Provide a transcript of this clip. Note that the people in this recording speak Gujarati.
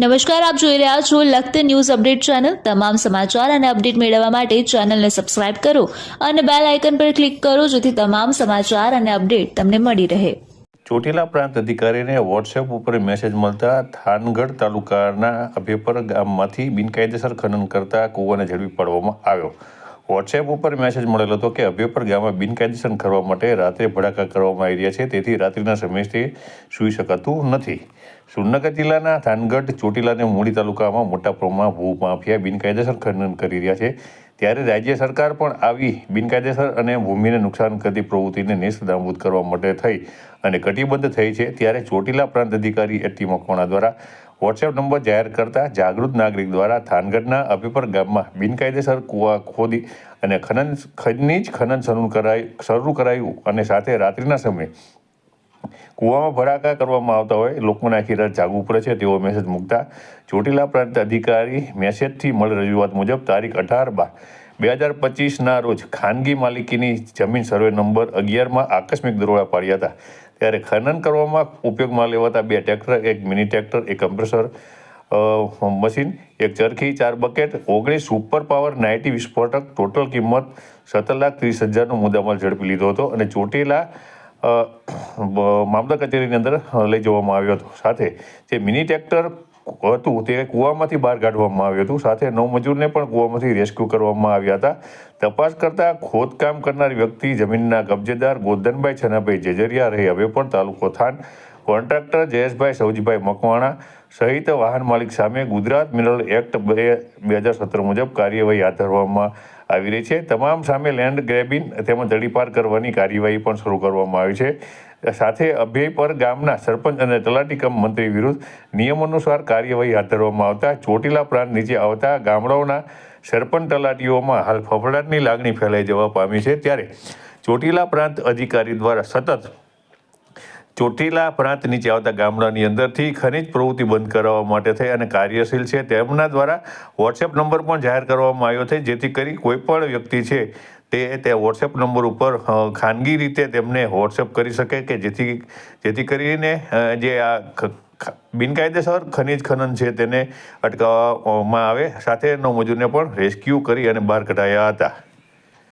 નમસ્કાર, આપ જોઈ રહ્યા છો લખત ન્યૂઝ અપડેટ ચેનલ. તમામ સમાચાર અને અપડેટ મેળવવા માટે ચેનલને સબસ્ક્રાઇબ કરો અને બેલ આઇકન પર ક્લિક કરો જેથી તમામ સમાચાર અને અપડેટ તમને મળી રહે. ચોટીલા પ્રાંત અધિકારીને વોટ્સએપ ઉપર મેસેજ મળતા થાનગઢ તાલુકાના અભેપર ગામમાંથી બિનકાયદેસર ખનન કરતા કૂવાને ઝડપી પાડવામાં આવ્યો. વોટ્સએપ ઉપર મેસેજ મળેલો હતો કે અભેપર ગામમાં બિનકાયદેસર કરવા માટે રાત્રે ભડાકા કરવામાં આવી રહ્યા છે. તેથી રાત્રિના સમયથી સૂઈ શકાતું નથી. સુરનગર જિલ્લાના થાનગઢ ચોટીલા અને મૂળી તાલુકામાં મોટા પ્રમાણમાં ભૂ માફિયા બિનકાયદેસર ખનન કરી રહ્યા છે. ત્યારે રાજ્ય સરકાર પણ આવી બિનકાયદેસર અને ભૂમિને નુકસાન કરતી પ્રવૃત્તિને નેસ્તનાબૂદ કરવા માટે થઈ અને કટિબદ્ધ થઈ છે. ત્યારે ચોટીલા પ્રાંત અધિકારી એટી મકવાણા દ્વારા વોટ્સએપ નંબર જાહેર કરતા જાગૃત નાગરિક દ્વારા થાનગઢના અભિપર ગામમાં બિનકાયદેસર કૂવા ખોદી અને ખનન, ખનીજ ખનન શરૂ કરાય, શરૂ કરાયું અને સાથે રાત્રિના સમયે કૂવામાં ભડાકા કરવામાં આવતા હોય લોકોને આખી રાત જાગવું પડે છે, તેવો મેસેજ મૂકતા ચોટીલા પ્રાંત અધિકારી મેસેજથી મળેલ રજૂઆત મુજબ તારીખ અઢાર બાર બે હજાર પચીસના રોજ ખાનગી માલિકીની જમીન સર્વે નંબર અગિયારમાં આકસ્મિક દરોડા પાડ્યા હતા. ત્યારે ખનન કરવામાં ઉપયોગમાં લેવાતા બે ટ્રેક્ટર એક મિની ટ્રેક્ટર એક કમ્પ્રેસર મશીન એક ચરખી, ચાર બકેટ ઓગણીસ સુપર પાવર નાઇટી વિસ્ફોટક ટોટલ કિંમત સત્તર લાખ ત્રીસ હજારનો મુદ્દામાલ ઝડપી લીધો હતો અને ચોટીલા અ, મામલા કચેરીની અંદર લઈ જવામાં આવ્યો હતો. સાથે જે મિની ટ્રેક્ટર હતું તે કૂવામાંથી બહાર કાઢવામાં આવ્યું હતું. સાથે નવ મજૂરને પણ કૂવામાંથી રેસ્ક્યુ કરવામાં આવ્યા હતા. તપાસ કરતા ખોદકામ કરનાર વ્યક્તિ જમીનના કબજેદાર ગોદનભાઈ છનાભાઈ જેજરિયા રહી. હવે પણ તાલુકો થાન કોન્ટ્રાક્ટર જયેશભાઈ સૌજીભાઈ મકવાણા સહિત વાહન માલિક સામે ગુજરાત મિનરલ એક્ટ બે બે હજાર સત્તર મુજબ કાર્યવાહી હાથ ધરવામાં આવી રહી છે. તમામ સામે લેન્ડ ગ્રેબિંગ તેમજ ધડીપાર કરવાની કાર્યવાહી પણ શરૂ કરવામાં આવી છે. સાથે અભય પર ગામના સરપંચ અને તલાટી કમ મંત્રી વિરુદ્ધ નિયમ અનુસાર કાર્યવાહી હાથ ધરવામાં આવતા ચોટીલા પ્રાંત નીચે આવતા ગામડાઓના સરપંચ તલાટીઓમાં હાલ ફફડાટની લાગણી ફેલાઈ જવા પામી છે. ત્યારે ચોટીલા પ્રાંત અધિકારી દ્વારા સતત ચોટીલા પ્રાંત નીચે આવતા ગામડાની અંદરથી ખનિજ પ્રવૃત્તિ બંધ કરાવવા માટે થઈ અને કાર્યશીલ છે. તેમના દ્વારા વોટ્સએપ નંબર પણ જાહેર કરવામાં આવ્યો છે, જેથી કરી કોઈપણ વ્યક્તિ છે તે તે વોટ્સએપ નંબર ઉપર ખાનગી રીતે તેમને વોટ્સએપ કરી શકે કે જેથી જેથી કરીને જે આ બિનકાયદેસર ખનિજ ખનન છે તેને અટકાવવામાં આવે. સાથે નવ મજૂરને પણ રેસ્ક્યુ કરી અને બહાર કઢાયા હતા.